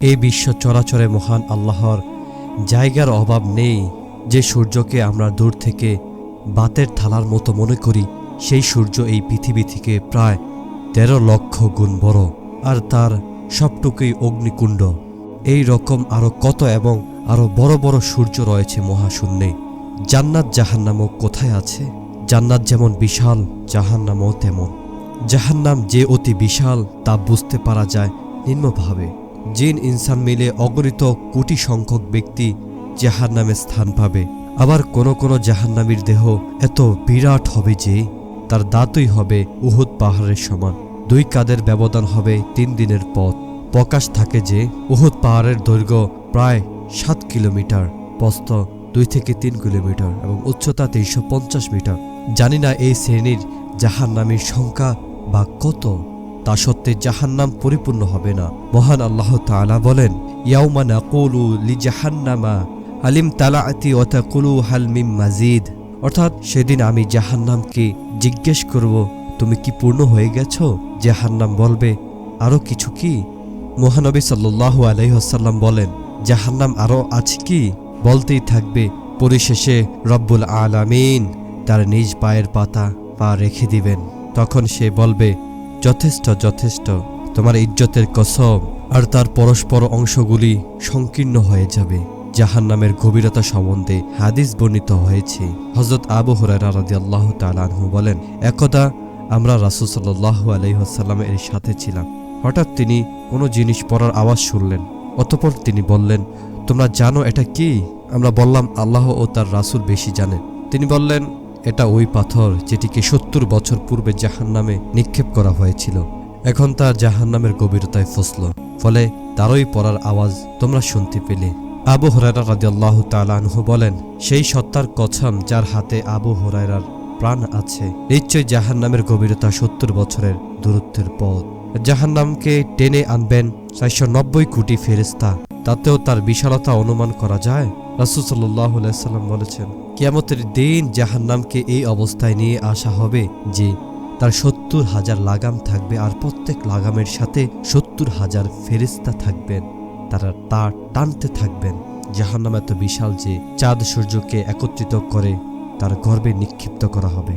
এই বিশ্ব চরাচরে মহান আল্লাহর জায়গার অভাব নেই যে সূর্যকে আমরা দূর থেকে বাতের থালার মতো মনে করি। সেই সূর্য এই পৃথিবী থেকে প্রায় তেরো লক্ষ গুণ বড় আর তার সবটুকুই অগ্নিকুণ্ড। এই রকম আরও কত এবং আরও বড় বড় সূর্য রয়েছে মহাশূন্যে। জান্নাত জাহান্নামও কোথায় আছে? জান্নাত যেমন বিশাল, জাহান্নামও তেমন। জাহান্নাম যে অতি বিশাল তা বুঝতে পারা যায় নিম্নভাবে। জিন ইনসান মিলে অগণিত কোটি সংখ্যক ব্যক্তি জাহার নামে স্থান পাবে। আবার কোন কোন জাহান্নামীর দেহ এত বিরাট হবে যে তার দাঁতই হবে উহুদ পাহাড়ের সমান। দুই কাদের ব্যবধান হবে তিন দিনের পথ। প্রকাশ থাকে যে উহুদ পাহাড়ের দৈর্ঘ্য প্রায় সাত কিলোমিটার, প্রস্থ দুই থেকে তিন কিলোমিটার এবং উচ্চতা পঞ্চাশ মিটার। জানি না এই শ্রেণির জাহান্নামীর সংখ্যা বা কত। তা সত্ত্বে জাহান্নাম পরিপূর্ণ হবে না। মহান আল্লাহ তাআলা বলেন, ইয়াউমা নাকুলু লি জাহান্নামা আলিম তালা আতি তাকুলু হাল মিম মাজিদ। অর্থাৎ সেদিন আমি জাহান্নামকে জিজ্ঞেস করব, তুমি কি পূর্ণ হয়ে গেছো? জাহান্নাম বলবে, আরও কিছু কি? মহানবী সাল্লাল্লাহু আলাইহি ওয়াসাল্লাম বলেন, জাহান্নাম আরও আছে কি? বলতেই থাকবে, পরিশেষে রব্বুল আলামিন তার নিজ পায়ের পাতা পা রেখে দিবেন। তখন সে বলবে যথেষ্ট যথেষ্ট। তোমার ইজ্জতের কসম আর তার পরস্পর অংশগুলি সংকীর্ণ হয়ে যাবে। জাহান্নামের গভীরতা সম্বন্ধে হাদিস বর্ণিত হয়েছে। হজরত আবু হুরায়রা রাদিয়াল্লাহু তাআলা আনহু বলেন, একদা আমরা রাসূল আলাইহি ওয়াসাল্লামের সাথে ছিলাম। হঠাৎ তিনি কোনো জিনিস পড়ার আওয়াজ শুনলেন। অতঃপর তিনি বললেন, তোমরা জানো এটা কি? আমরা বললাম, আল্লাহ ও তার রাসূল বেশি জানেন। তিনি বললেন এটা ওই পাথর যেটিকে সত্তর বছর পূর্বে জাহান্নামে নিক্ষেপ করা হয়েছিল। এখন তা জাহান্নামের গভীরতায় ফসল, ফলে তারই পড়ার আওয়াজ তোমরা শুনতে পেলে। আবু হরাইরা রাদিয়াল্লাহু তাআলা আনহু বলেন, সেই সত্তার কছম যার হাতে আবু হরাইরার প্রাণ আছে, নিশ্চয় জাহান্নামের গভীরতা সত্তর বছরের দূরত্বের পথ। জাহান্নামকে টেনে আনবেন চারশো নব্বই কোটি ফেরেস্তা তাতেও তার বিশালতা অনুমান করা যায়? রাসুল সাল্লাম বলেছেন, কিয়ামতের দিন জাহান্নামকে এই অবস্থায় নিয়ে আসা হবে যে তার সত্তর হাজার লাগাম থাকবে আর প্রত্যেক লাগামের সাথে সত্তর হাজার ফেরিস্তা থাকবেন। তারা তার টানতে থাকবেন। জাহান্নাম এত বিশাল যে চাঁদ সূর্যকে একত্রিত করে তার গর্বে নিক্ষিপ্ত করা হবে।